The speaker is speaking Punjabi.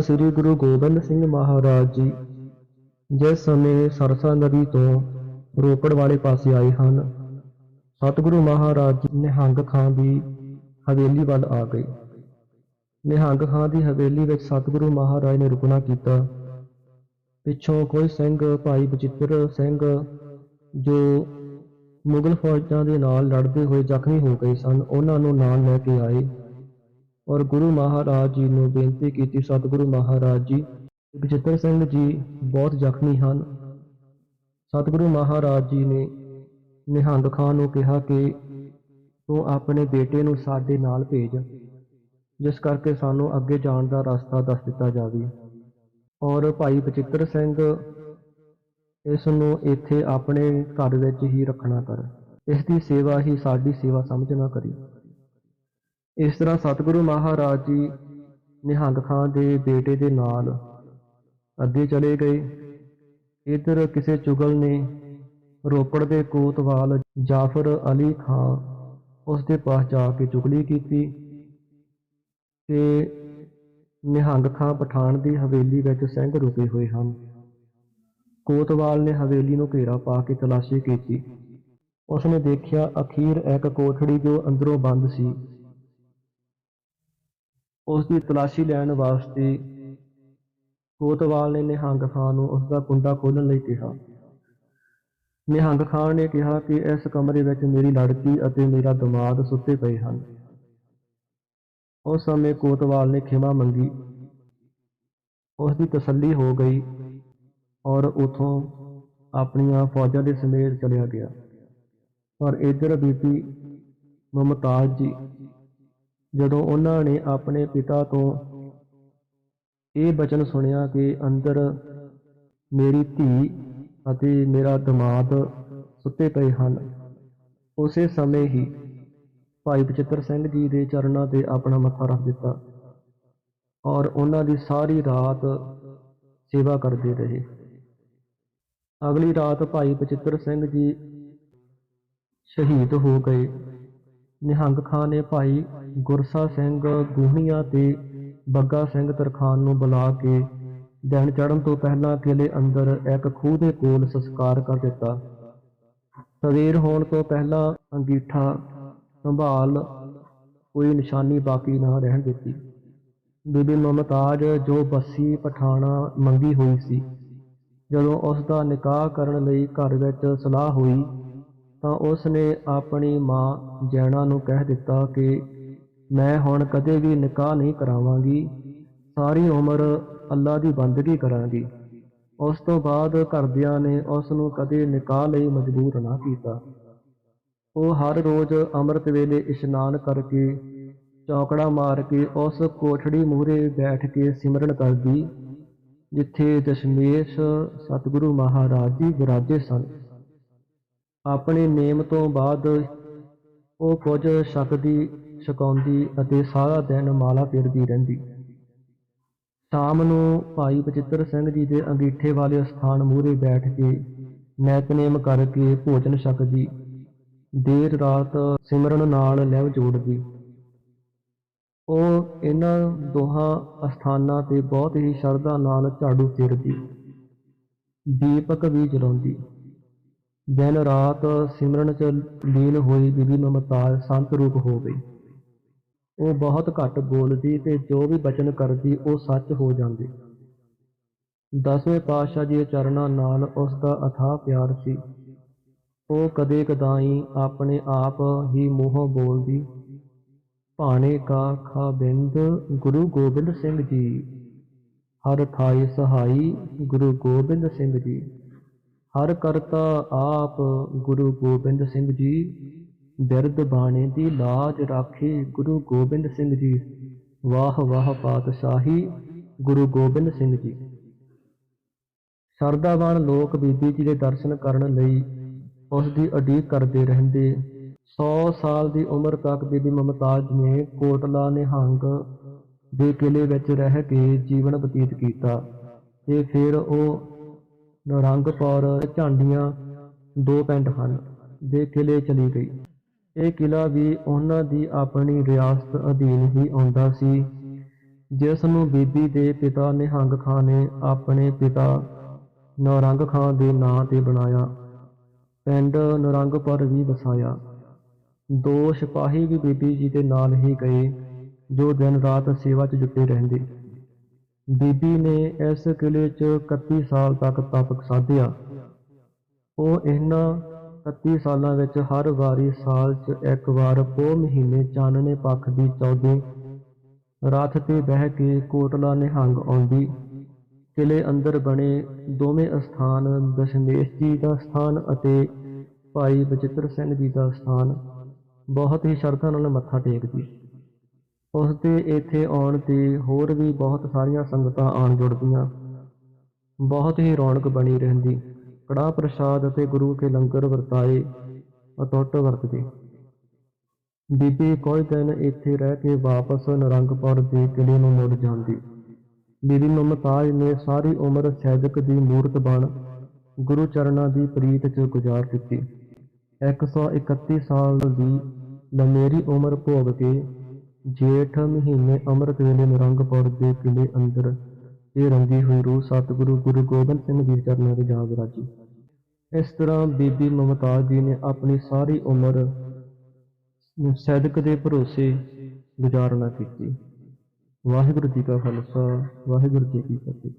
ਸ੍ਰੀ ਗੁਰੂ ਗੋਬਿੰਦ ਸਿੰਘ ਮਹਾਰਾਜ ਜੀ ਜਿਸ ਸਮੇਂ ਸਰਸਾ ਨਦੀ ਤੋਂ ਰੋਪੜ ਵਾਲੇ ਪਾਸੇ ਆਏ ਹਨ, ਸਤਿਗੁਰੂ ਮਹਾਰਾਜ ਜੀ ਨਿਹੰਗ ਖਾਂ ਦੀ ਹਵੇਲੀ ਵੱਲ ਆ ਗਏ। ਨਿਹੰਗ ਖਾਂ ਦੀ ਹਵੇਲੀ ਵਿੱਚ ਸਤਿਗੁਰੂ ਮਹਾਰਾਜ ਨੇ ਰੁਕਣਾ ਕੀਤਾ। ਪਿੱਛੋਂ ਕੋਈ ਸਿੰਘ ਭਾਈ ਬਚਿੱਤਰ ਸਿੰਘ ਜੋ ਮੁਗਲ ਫੌਜਾਂ ਦੇ ਨਾਲ ਲੜਦੇ ਹੋਏ ਜ਼ਖਮੀ ਹੋ ਗਏ ਸਨ, ਉਹਨਾਂ ਨੂੰ ਨਾਲ ਲੈ ਕੇ ਆਏ। ਔਰ ਗੁਰੂ ਮਹਾਰਾਜ ਜੀ ਨੂੰ ਬੇਨਤੀ ਕੀਤੀ, ਸਤਿਗੁਰੂ ਮਹਾਰਾਜ ਜੀ ਬਚਿੱਤਰ ਸਿੰਘ ਜੀ ਬਹੁਤ ਜ਼ਖਮੀ ਹਨ। ਸਤਿਗੁਰੂ ਮਹਾਰਾਜ ਜੀ ਨੇ ਨਿਹੰਗ ਖਾਨ ਨੂੰ ਕਿਹਾ ਕਿ ਤੂੰ ਆਪਣੇ ਬੇਟੇ ਨੂੰ ਸਾਡੇ ਨਾਲ ਭੇਜ, ਜਿਸ ਕਰਕੇ ਸਾਨੂੰ ਅੱਗੇ ਜਾਣ ਦਾ ਰਸਤਾ ਦੱਸ ਦਿੱਤਾ ਜਾਵੇ। ਔਰ ਭਾਈ ਬਚਿੱਤਰ ਸਿੰਘ ਇਸ ਨੂੰ ਇੱਥੇ ਆਪਣੇ ਘਰ ਵਿੱਚ ਹੀ ਰੱਖਣਾ ਕਰ। ਇਸ ਦੀ ਸੇਵਾ ਹੀ ਸਾਡੀ ਸੇਵਾ ਸਮਝਣਾ ਕਰੀ। ਇਸ ਤਰ੍ਹਾਂ ਸਤਿਗੁਰੂ ਮਹਾਰਾਜ ਜੀ ਨਿਹੰਗ ਖਾਨ ਦੇ ਬੇਟੇ ਦੇ ਨਾਲ ਅੱਗੇ ਚਲੇ ਗਏ। ਇਧਰ ਕਿਸੇ ਚੁਗਲ ਨੇ ਰੋਪੜ ਦੇ ਕੋਤਵਾਲ ਜਾਫਰ ਅਲੀ ਖਾਨ ਉਸ ਦੇ ਪਾਸ ਜਾ ਕੇ ਚੁਗਲੀ ਕੀਤੀ ਕਿ ਨਿਹੰਗ ਖਾਂ ਪਠਾਨ ਦੀ ਹਵੇਲੀ ਵਿੱਚ ਸਿੰਘ ਰੁਕੇ ਹੋਏ ਹਨ। ਕੋਤਵਾਲ ਨੇ ਹਵੇਲੀ ਨੂੰ ਘੇਰਾ ਪਾ ਕੇ ਤਲਾਸ਼ੀ ਕੀਤੀ। ਉਸਨੇ ਦੇਖਿਆ ਅਖੀਰ ਇੱਕ ਕੋਠੜੀ ਜੋ ਅੰਦਰੋਂ ਬੰਦ ਸੀ। ਉਸ ਦੀ ਤਲਾਸ਼ੀ ਲੈਣ ਵਾਸਤੇ ਕੋਤਵਾਲ ਨੇ ਨਿਹੰਗ ਖਾਨ ਨੂੰ ਉਸ ਦਾ ਕੁੰਡਾ ਖੋਲ੍ਹਣ ਲਈ ਕਿਹਾ ਨਿਹੰਗ ਖਾਨ ਨੇ ਕਿਹਾ ਕਿ ਇਸ ਕਮਰੇ ਵਿੱਚ ਮੇਰੀ ਲੜਕੀ ਅਤੇ ਮੇਰਾ ਦਮਾਦ ਸੁੱਤੇ ਪਏ ਹਨ ਉਸ ਸਮੇਂ ਕੋਤਵਾਲ ਨੇ ਖਿਮਾ ਮੰਗੀ ਉਸ ਦੀ ਤਸੱਲੀ ਹੋ ਗਈ ਔਰ ਉਥੋਂ ਆਪਣੀਆਂ ਫੌਜਾਂ ਦੇ ਸਮੇਤ ਚਲਿਆ ਗਿਆ ਪਰ ਇਧਰ ਬੀਬੀ ਮੁਮਤਾਜ਼ ਜੀ ਜਦੋਂ ਉਹਨਾਂ ਨੇ ਆਪਣੇ ਪਿਤਾ ਤੋਂ ਇਹ ਬਚਨ ਸੁਣਿਆ ਕਿ ਅੰਦਰ ਮੇਰੀ ਧੀ ਅਤੇ ਮੇਰਾ ਦਿਮਾਗ ਸੁੱਤੇ ਪਏ ਹਨ, ਉਸੇ ਸਮੇਂ ਹੀ ਭਾਈ ਬਚਿੱਤਰ ਸਿੰਘ ਜੀ ਦੇ ਚਰਨਾਂ ਤੇ ਆਪਣਾ ਮੱਥਾ ਰੱਖ ਦਿੱਤਾ ਔਰ ਉਹਨਾਂ ਦੀ ਸਾਰੀ ਰਾਤ ਸੇਵਾ ਕਰਦੇ ਰਹੇ। ਅਗਲੀ ਰਾਤ ਭਾਈ ਬਚਿੱਤਰ ਸਿੰਘ ਜੀ ਸ਼ਹੀਦ ਹੋ ਗਏ। ਨਿਹੰਗ ਖਾਨ ਨੇ ਭਾਈ ਗੁਰਸਾ ਸਿੰਘ ਗੂਹਣੀਆਂ ਤੇ ਬੱਗਾ ਸਿੰਘ ਤਰਖਾਨ ਨੂੰ ਬੁਲਾ ਕੇ ਦਿਨ ਚੜ੍ਹਨ ਤੋਂ ਪਹਿਲਾਂ ਕਿਲੇ ਅੰਦਰ ਇੱਕ ਖੂਹ ਦੇ ਕੋਲ ਸੰਸਕਾਰ ਕਰ ਦਿੱਤਾ। ਸਵੇਰ ਹੋਣ ਤੋਂ ਪਹਿਲਾਂ ਅੰਗੀਠਾ ਸੰਭਾਲ ਕੋਈ ਨਿਸ਼ਾਨੀ ਬਾਕੀ ਨਾ ਰਹਿਣ ਦਿੱਤੀ। ਬੀਬੀ ਮੁਮਤਾਜ਼ ਜੋ ਬੱਸੀ ਪਠਾਣਾ ਮੰਗੀ ਹੋਈ ਸੀ, ਜਦੋਂ ਉਸ ਦਾ ਨਿਕਾਹ ਕਰਨ ਲਈ ਘਰ ਵਿੱਚ ਸਲਾਹ ਹੋਈ ਤਾਂ ਉਸ ਨੇ ਆਪਣੀ ਮਾਂ ਜੈਣਾ ਨੂੰ ਕਹਿ ਦਿੱਤਾ ਕਿ ਮੈਂ ਹੁਣ ਕਦੇ ਵੀ ਨਿਕਾਹ ਨਹੀਂ ਕਰਾਵਾਂਗੀ। ਸਾਰੀ ਉਮਰ ਅੱਲਾ ਦੀ ਬੰਦਗੀ ਕਰਾਂਗੀ। ਉਸ ਤੋਂ ਬਾਅਦ ਘਰਦਿਆਂ ਨੇ ਉਸ ਨੂੰ ਕਦੇ ਨਿਕਾਹ ਲਈ ਮਜਬੂਰ ਨਾ ਕੀਤਾ। ਉਹ ਹਰ ਰੋਜ਼ ਅੰਮ੍ਰਿਤ ਵੇਲੇ ਇਸ਼ਨਾਨ ਕਰਕੇ, ਚੌਕੜਾ ਮਾਰ ਕੇ, ਉਸ ਕੋਠੜੀ ਮੂਹਰੇ ਬੈਠ ਕੇ ਸਿਮਰਨ ਕਰਦੀ, ਜਿੱਥੇ ਦਸ਼ਮੇਸ਼ ਸਤਿਗੁਰੂ ਮਹਾਰਾਜ ਜੀ ਵਿਰਾਜੇ ਸਨ। ਆਪਣੇ ਨੇਮ ਤੋਂ ਬਾਅਦ ਉਹ ਕੁਝ ਛਕਦੀ ਛਕਾਉਂਦੀ ਅਤੇ ਸਾਰਾ ਦਿਨ ਮਾਲਾ ਫੇਰਦੀ ਰਹਿੰਦੀ। ਸ਼ਾਮ ਨੂੰ ਭਾਈ ਬਚਿੱਤਰ ਸਿੰਘ ਜੀ ਦੇ ਅੰਗੀਠੇ ਵਾਲੇ ਸਥਾਨ ਮੂਹਰੇ ਬੈਠ ਕੇ ਨੈਤਨੇਮ ਕਰਕੇ ਭੋਜਨ ਛਕਦੀ, ਦੇਰ ਰਾਤ ਸਿਮਰਨ ਨਾਲ ਲੈਵ ਜੋੜਦੀ। ਉਹ ਇਹਨਾਂ ਦੋਹਾਂ ਅਸਥਾਨਾਂ ਤੇ ਬਹੁਤ ਹੀ ਸ਼ਰਧਾ ਨਾਲ ਝਾੜੂ ਫੇਰਦੀ, ਦੀਪਕ ਵੀ ਜਲਾਉਂਦੀ। ਦਿਨ ਰਾਤ ਸਿਮਰਨ ਚ ਲੀਨ ਹੋਈ ਬੀਬੀ ਮਮਤਾਜ਼ ਸੰਤ ਰੂਪ ਹੋ ਗਈ। ਉਹ ਬਹੁਤ ਘੱਟ ਬੋਲਦੀ ਤੇ ਜੋ ਵੀ ਬਚਨ ਕਰਦੀ ਉਹ ਸੱਚ ਹੋ ਜਾਂਦੀ। ਦਸਵੇਂ ਪਾਤਸ਼ਾਹ ਜੀ ਚਰਨਾਂ ਨਾਲ ਉਸ ਦਾ ਅਥਾਹ ਪਿਆਰ ਸੀ। ਉਹ ਕਦੇ ਕਦਾਈ ਆਪਣੇ ਆਪ ਹੀ ਮੂੰਹੋਂ ਬੋਲਦੀ, ਭਾਣੇ ਕਾ ਖਾ ਬਿੰਦ ਗੁਰੂ ਗੋਬਿੰਦ ਸਿੰਘ ਜੀ। ਹਰ ਥਾਈ ਸਹਾਈ ਗੁਰੂ ਗੋਬਿੰਦ ਸਿੰਘ ਜੀ। ਹਰ ਕਰਤਾ ਆਪ ਗੁਰੂ ਗੋਬਿੰਦ ਸਿੰਘ ਜੀ। ਬਿਰਧ ਬਾਣੇ ਦੀ ਲਾਜ ਰਾਖੀ ਗੁਰੂ ਗੋਬਿੰਦ ਸਿੰਘ ਜੀ। ਵਾਹ ਵਾਹ ਪਾਤਸ਼ਾਹੀ ਗੁਰੂ ਗੋਬਿੰਦ ਸਿੰਘ ਜੀ। ਸਰਦਾਵਾਨ ਲੋਕ ਬੀਬੀ ਜੀ ਦੇ ਦਰਸ਼ਨ ਕਰਨ ਲਈ ਉਸ ਦੀ ਉਡੀਕ ਕਰਦੇ ਰਹਿੰਦੇ। 100 ਸਾਲ ਦੀ ਉਮਰ ਤੱਕ ਬੀਬੀ ਮਮਤਾਜ਼ ਨੇ ਕੋਟਲਾ ਨਿਹੰਗ ਦੇ ਕਿਲੇ ਵਿੱਚ ਰਹਿ ਕੇ ਜੀਵਨ ਬਤੀਤ ਕੀਤਾ ਤੇ ਫਿਰ ਉਹ ਨਰੰਗਪੁਰ ਝਾਂਡੀਆਂ ਦੋ ਪਿੰਡ ਹਨ, ਦੇ ਕਿਲੇ ਚਲੀ ਗਈ। ਇਹ ਕਿਲਾ ਵੀ ਉਹਨਾਂ ਦੀ ਆਪਣੀ ਰਿਆਸਤ ਅਧੀਨ ਹੀ ਆਉਂਦਾ ਸੀ, ਜਿਸ ਨੂੰ ਬੀਬੀ ਦੇ ਪਿਤਾ ਨਿਹੰਗ ਖਾਂ ਨੇ ਆਪਣੇ ਪਿਤਾ ਨੌਰੰਗ ਖਾਂ ਦੇ ਨਾਂ ਤੇ ਬਣਾਇਆ, ਪਿੰਡ ਨੌਰੰਗਪੁਰ ਵੀ ਵਸਾਇਆ। ਦੋ ਸਿਪਾਹੀ ਵੀ ਬੀਬੀ ਜੀ ਦੇ ਨਾਲ ਹੀ ਗਏ, ਜੋ ਦਿਨ ਰਾਤ ਸੇਵਾ 'ਚ ਜੁਟੇ ਰਹਿੰਦੇ। ਬੀਬੀ ਨੇ ਇਸ ਕਿਲੇ 'ਚ 31 ਸਾਲ ਤੱਕ ਤਪਕ ਸਾਧਿਆ। ਉਹ ਇਹਨਾਂ 31 ਸਾਲਾਂ ਵਿੱਚ ਹਰ ਵਾਰੀ ਸਾਲ 'ਚ ਇੱਕ ਵਾਰ ਪੋ ਮਹੀਨੇ ਚਾਨਣੇ ਪੱਖ ਦੀ ਚੌਦੇ ਰਥ ਤੇ ਬਹਿ ਕੇ ਕੋਟਲਾ ਨਿਹੰਗ ਆਉਂਦੀ। ਕਿਲੇ ਅੰਦਰ ਬਣੇ ਦੋਵੇਂ ਅਸਥਾਨ, ਦਸ਼ਮੇਸ਼ ਜੀ ਦਾ ਸਥਾਨ ਅਤੇ ਭਾਈ ਬਚਿੱਤਰ ਸਿੰਘ ਜੀ ਦਾ ਸਥਾਨ ਬਹੁਤ ਹੀ ਸ਼ਰਧਾ ਨਾਲ ਮੱਥਾ ਟੇਕਦੀ। ਉਸ ਦੇ ਇੱਥੇ ਆਉਣ ਤੇ ਹੋਰ ਵੀ ਬਹੁਤ ਸਾਰੀਆਂ ਸੰਗਤਾਂ ਆਣ ਜੁੜਦੀਆਂ। ਬਹੁਤ ਹੀ ਰੌਣਕ ਬਣੀ ਰਹਿੰਦੀ। ਕੜਾਹ ਪ੍ਰਸ਼ਾਦ ਅਤੇ ਗੁਰੂ ਕੇ ਲੰਗਰ ਵਰਤਾਏ ਅਟੁੱਟ ਵਰਤਦੇ। ਬੀਬੀ ਕੋਈ ਦਿਨ ਇੱਥੇ ਰਹਿ ਕੇ ਵਾਪਸ ਨਰੰਗਪੁਰ ਦੇ ਕਿਲੇ ਨੂੰ ਮੁੜ ਜਾਂਦੀ। ਬੀਬੀ ਮੁਮਤਾਜ਼ ਨੇ ਸਾਰੀ ਉਮਰ ਸੈਦਕ ਦੀ ਮੂਰਤ ਬਣ ਗੁਰੂ ਚਰਨਾਂ ਦੀ ਪ੍ਰੀਤ 'ਚ ਗੁਜ਼ਾਰ ਦਿੱਤੀ 131 ਸਾਲ ਦੀ ਲੰਮੇਰੀ ਉਮਰ ਭੋਗ ਕੇ ਜੇਠ ਮਹੀਨੇ ਅੰਮ੍ਰਿਤ ਵੇਲੇ ਨਰੰਗਪੁਰ ਦੇ ਕਿਲੇ ਅੰਦਰ ਇਹ ਰੰਗੀ ਹੋਈ ਰੂਹ ਸਤਿਗੁਰੂ ਗੁਰੂ ਗੋਬਿੰਦ ਸਿੰਘ ਜੀ ਚਰਨਾਂ ਵਿੱਚ ਜਾ ਰਾਜੀ। ਇਸ ਤਰ੍ਹਾਂ ਬੀਬੀ ਮੁਮਤਾਜ਼ ਜੀ ਨੇ ਆਪਣੀ ਸਾਰੀ ਉਮਰ ਸੈਦਕ ਦੇ ਭਰੋਸੇ ਗੁਜ਼ਾਰਨਾ ਕੀਤੀ। ਵਾਹਿਗੁਰੂ ਜੀ ਕਾ ਖਾਲਸਾ, ਵਾਹਿਗੁਰੂ ਜੀ ਕੀ ਫਤਿਹ।